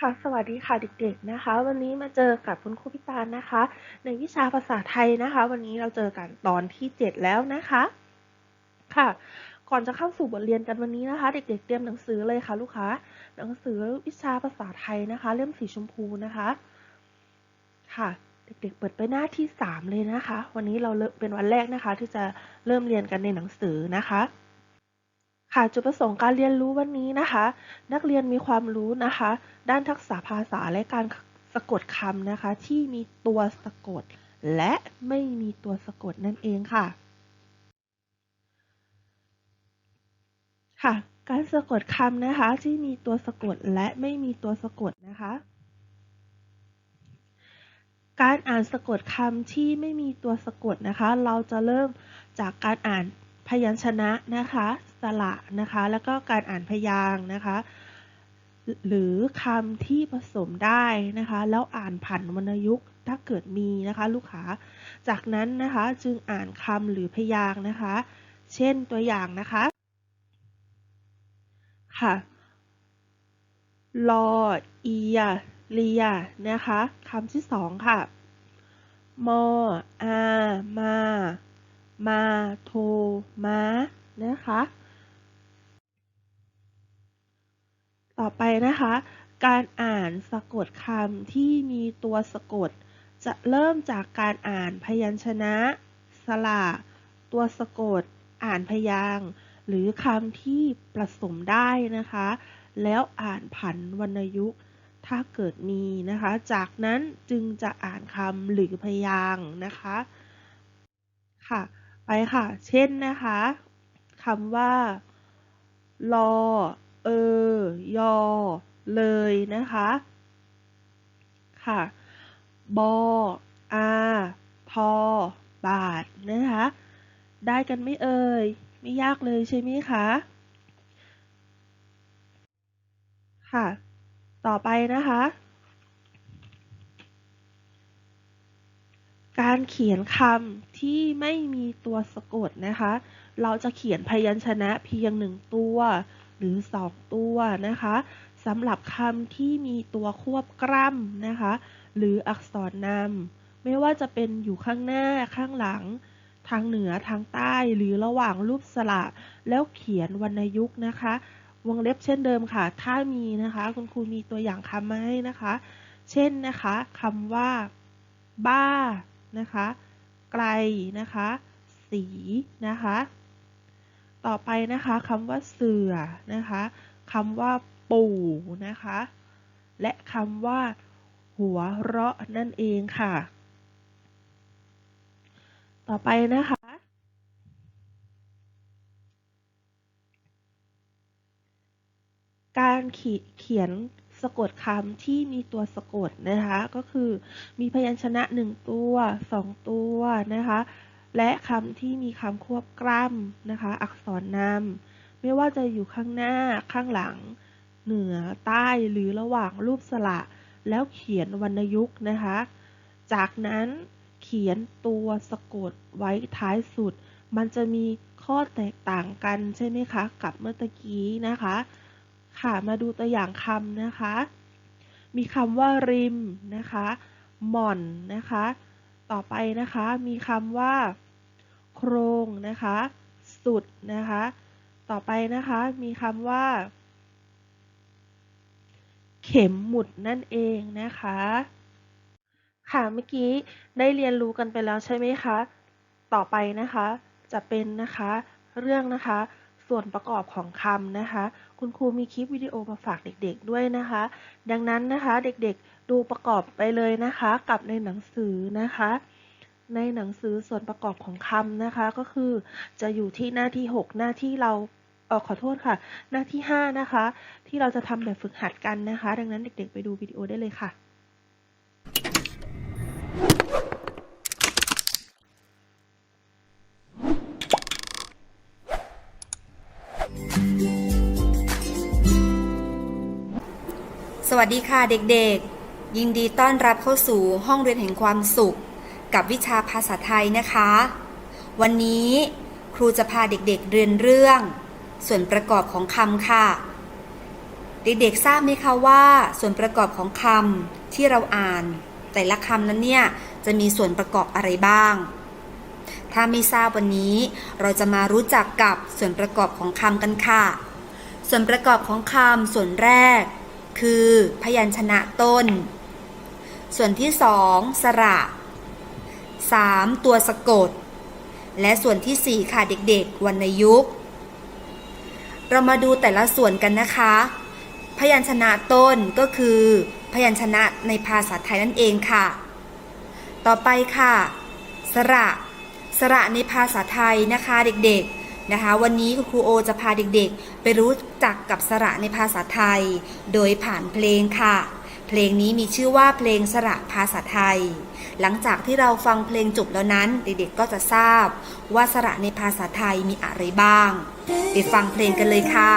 ค่ะ สวัสดีค่ะเด็กๆนะคะ วันนี้มาเจอกับคุณครูพิตานะคะ ในวิชาภาษาไทยนะคะ วันนี้เราเจอกันตอนที่เจ็ดแล้วนะคะค่ะ ก่อนจะเข้าสู่บทเรียนกันวันนี้นะคะ เด็กๆ เตรียมหนังสือเลยค่ะ ลูกค้าหนังสือวิชาภาษาไทยนะคะ เล่มสีชมพูนะคะ ค่ะ เด็กๆ เปิดไปหน้าที่สามเลยนะคะ วันนี้เราเป็นวันแรกนะคะ ที่จะเริ่มเรียนกันในหนังสือนะคะ ค่ะจุดประสงค์การเรียนรู้วันนี้นะคะ นักเรียนมีความรู้นะคะ ด้านทักษะภาษาและการสะกดคำนะคะ ที่มีตัวสะกด และไม่มีตัวสะกดนั่นเองค่ะ ค่ะ การสะกดคำนะคะ ที่มีตัวสะกดและไม่มีตัวสะกดนะคะ การอ่านสะกดคำที่ไม่มีตัวสะกดนะคะ เราจะเริ่มจากการอ่าน พยัญชนะนะคะสระนะคะ แล้วก็การอ่านพยางค์นะคะ หรือคำที่ผสมได้นะคะ แล้วอ่านผันวรรณยุกต์ถ้าเกิดมีนะคะลูกค้า จากนั้นนะคะจึงอ่านคำหรือพยางค์นะคะ เช่นตัวอย่างนะคะค่ะลอเอียเลียนะคะคำที่สองค่ะ มออามา มาโทมานะคะ ต่อไปนะคะ การอ่านสะกดคำที่มีตัวสะกด จะเริ่มจากการอ่านพยัญชนะ สระตัวสะกด อ่านพยางค์หรือคำที่ผสมได้นะคะ แล้วอ่านผันวรรณยุกต์ถ้าเกิดมีนะคะ จากนั้นจึงจะอ่านคำหรือพยางค์นะคะค่ะ ไปค่ะ เช่นนะคะคำว่า รอ เออ ยอ เลยนะคะ ค่ะ บอ อาทอบาทนะคะ ได้กันไม่เอ่ย ไม่ยากเลยใช่ไหมคะ ค่ะ ต่อไปนะคะ การเขียนคำที่ไม่มีตัวสะกดนะคะ เราจะเขียนพยัญชนะเพียงหนึ่งตัวหรือสองตัวนะคะสำหรับคำที่มีตัวควบกล้ำนะคะ หรืออักษรนำไม่ว่าจะเป็นอยู่ข้างหน้าข้างหลัง ทางเหนือทางใต้หรือระหว่างรูปสระแล้วเขียนวรรณยุกต์นะคะ วงเล็บเช่นเดิมค่ะ ถ้ามีนะคะ คุณครูมีตัวอย่างคำมาให้นะคะ เช่นนะคะคำว่า บ้า นะคะ ไกลนะคะ สีนะคะ ต่อไปนะคะคำว่าเสือนะคะคำว่าปู่นะคะ และคำว่า หัวเราะนั่นเองค่ะ ต่อไปนะคะ การเขีเขียน สะกดคำที่มีตัวสะกดนะคะ ก็คือมีพยัญชนะหนึ่งตัวสองตัวนะคะ และคำที่มีคำควบกล้ำนะคะ อักษรนำไม่ว่าจะอยู่ข้างหน้าข้างหลัง เหนือใต้หรือระหว่างรูปสระ แล้วเขียนวรรณยุกต์นะคะ จากนั้นเขียนตัวสะกดไว้ท้ายสุด มันจะมีข้อแตกต่างกันใช่ไหมคะ กับเมื่อตะกี้นะคะ ค่ะ มาดูตัวอย่างคำนะคะ มีคำว่าริมนะคะหม่อนนะคะ ต่อไปนะคะ มีคำว่า โครงนะคะ สุดนะคะ ต่อไปนะคะ มีคำว่า เข็มหมุดนั่นเองนะคะ ค่ะ เมื่อกี้ได้เรียนรู้กันไปแล้วใช่ไหมคะ ต่อไปนะคะ จะเป็นนะคะ เรื่องนะคะ ส่วนประกอบของคำนะคะ คุณครูมีคลิปวิดีโอมาฝากเด็กๆด้วยนะคะ ดังนั้นนะคะเด็กๆดูประกอบไปเลยนะคะ กับในหนังสือนะคะ ในหนังสือส่วนประกอบของคำนะคะก็คือจะอยู่ที่หน้าที่ 6 หน้าที่เราเออขอโทษค่ะ หน้าที่ 5 นะคะ ที่เราจะทำแบบฝึกหัดกันนะคะ ดังนั้นเด็กๆ ไปดูวิดีโอได้เลยค่ะ วัสดีค่ะเด็กๆ ยินดีต้อนรับเข้าสู่ห้องเรียนแห่งความสุข กับวิชาภาษาไทยนะคะ วันนี้ครูจะพาเด็กๆเรียนเรื่อง ส่วนประกอบของคำค่ะ เด็กๆทราบไหมคะว่า ส่วนประกอบของคำที่เราอ่าน แต่ละคำนั้นเนี่ยจะมีส่วนประกอบอะไรบ้าง ถ้าไม่ทราบวันนี้ เราจะมารู้จักกับส่วนประกอบของคำกันค่ะ ส่วนประกอบของคำส่วนแรก คือ พยัญชนะต้น ส่วนที่สองสระ 3. ตัวสะกด และส่วนที่ 4 ค่ะเด็กๆวรรณยุกต์ เรามาดูแต่ละส่วนกันนะคะ พยัญชนะต้นก็คือ พยัญชนะในภาษาไทยนั่นเองค่ะ ต่อไปค่ะ สระ สระในภาษาไทยนะคะเด็กๆ นะคะ วันนี้คุณครูโอจะพาเด็กๆ ไปรู้จักกับสระในภาษาไทย โดยผ่านเพลงค่ะ เพลงนี้มีชื่อว่าเพลงสระภาษาไทย หลังจากที่เราฟังเพลงจบแล้วนั้น เด็กๆก็จะทราบว่าสระในภาษาไทยมีอะไรบ้าง ไปฟังเพลงกันเลยค่ะ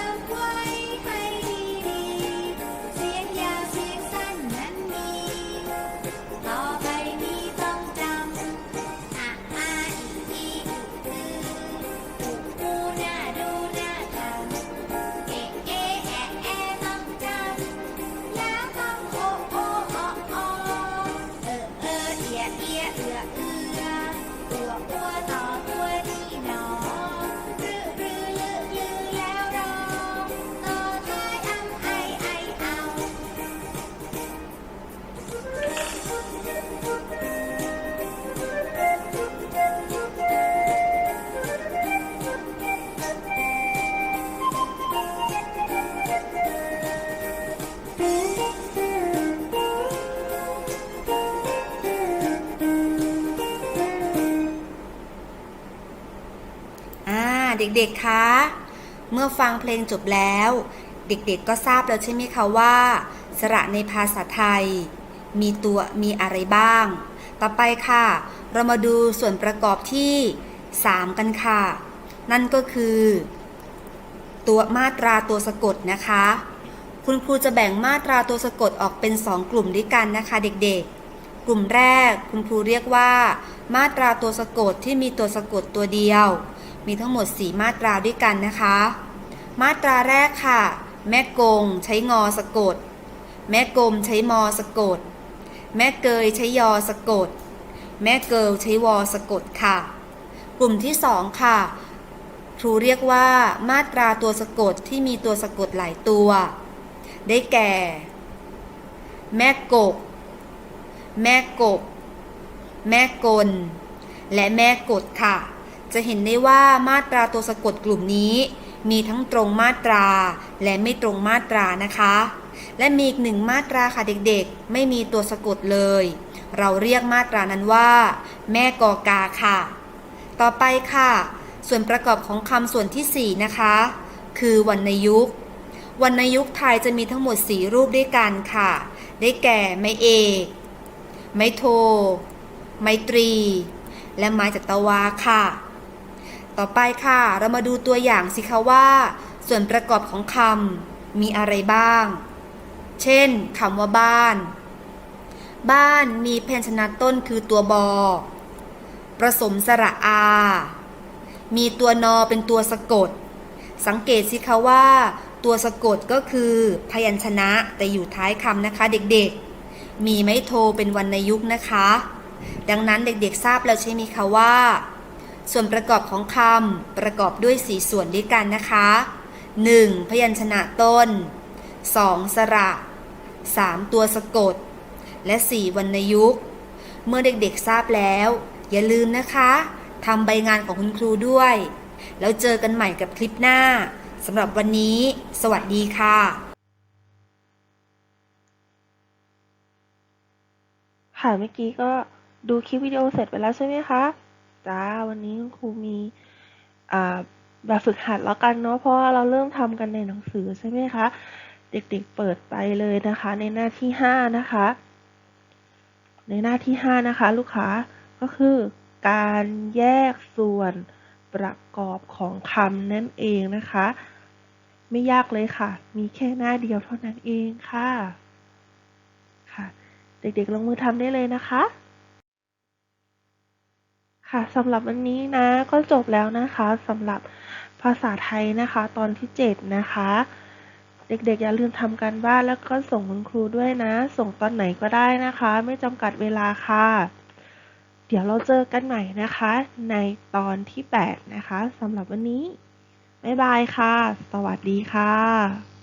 จ ด็กๆ คะ เมื่อฟังเพลงจบแล้ว เด็กๆ ก็ทราบแล้วใช่ไหมคะว่า สระในภาษาไทย มีตัวมีอะไรบ้าง ต่อไปค่ะ เรามาดูส่วนประกอบที่ 3 กันค่ะ นั่นก็คือ ตัวมาตราตัวสะกดนะคะ คุณครูจะแบ่งมาตราตัวสะกดออกเป็น 2 กลุ่มด้วยกันนะคะ เด็กๆ กลุ่มแรกคุณครูเรียกว่า มาตราตัวสะกดที่มีตัวสะกดตัวเดียว มีทั้งหมด 4 มาตราด้วยกันนะคะ มาตราแรกค่ะ แม่กงใช้งอสะกด แม่กลมใช้มอสะกด แม่เกยใช้ยอสะกด แม่เกิลใช้วอสะกดค่ะ กลุ่มที่ 2 ค่ะ ครูเรียกว่า มาตราตัวสะกดที่มีตัวสะกดหลายตัว ได้แก่ แม่กก แม่กบ แม่กล และแม่กดค่ะ จะเห็นได้ว่ามาตราตัวสะกดกลุ่มนี้ มีทั้งตรงมาตราและไม่ตรงมาตรานะคะ และมีอีกหนึ่งมาตราค่ะเด็กๆ ไม่มีตัวสะกดเลย เราเรียกมาตรานั้นว่า แม่กอกาค่ะ ต่อไปค่ะ ส่วนประกอบของคำส่วนที่ 4 นะคะ คือวรรณยุกต์วรรณยุกต์ไทยจะมีทั้งหมด 4 รูปด้วยกันค่ะ ได้แก่ไม้เอก ไม้โท ไม้ตรี และไม้จัตวาค่ะ ต่อไปค่ะ เรามาดูตัวอย่างสิคะว่า ส่วนประกอบของคำมีอะไรบ้าง เช่นคำว่าบ้าน บ้านมีพยัญชนะต้นคือตัวบอผสมสระอา มีตัวนอเป็นตัวสะกด สังเกตสิคะว่า ตัวสะกดก็คือพยัญชนะแต่อยู่ท้ายคำนะคะเด็กๆ มีไม้โทเป็นวรรณยุกต์นะคะ ดังนั้นเด็กๆทราบแล้วใช่ไหมคะว่า ส่วนประกอบของคำประกอบด้วยสีส่วนด้วยกันนะคะ 1. พยัญชนะต้น 2. สระ 3. ตัวสะกด และ 4. วรรณยุกต์ เมื่อเด็กๆทราบแล้ว อย่าลืมนะคะทำใบงานของคุณครูด้วย แล้วเจอกันใหม่กับคลิปหน้าสำหรับวันนี้ สวัสดีค่ะ ค่ะเมื่อกี้ก็ดูคลิปวิดีโอเสร็จไปแล้วใช่ไหมคะ จ้า วันนี้ครูมีแบบฝึกหัดแล้วกันเนาะ เพราะว่าเราเริ่มทำกันในหนังสือใช่ไหมคะ เด็กๆเปิดไปเลยนะคะ ในหน้าที่ห้านะคะ ในหน้าที่ห้านะคะ ลูกค้าก็คือการแยกส่วนประกอบของคำนั่นเองนะคะ ไม่ยากเลยค่ะ มีแค่หน้าเดียวเท่านั้นเองค่ะ ค่ะ เด็กๆลงมือทำได้เลยนะคะ ค่ะสำหรับวันนี้นะก็จบแล้วนะคะสำหรับภาษาไทยนะคะ ตอนที่ 7 นะคะ เด็กๆ อย่าลืมทำการบ้านแล้วก็ส่งคุณครูด้วยนะ ส่งตอนไหนก็ได้นะคะ ไม่จำกัดเวลาค่ะ เดี๋ยวเราเจอกันใหม่นะคะ ในตอนที่ 8 นะคะสำหรับวันนี้ บ๊ายบายค่ะ สวัสดีค่ะ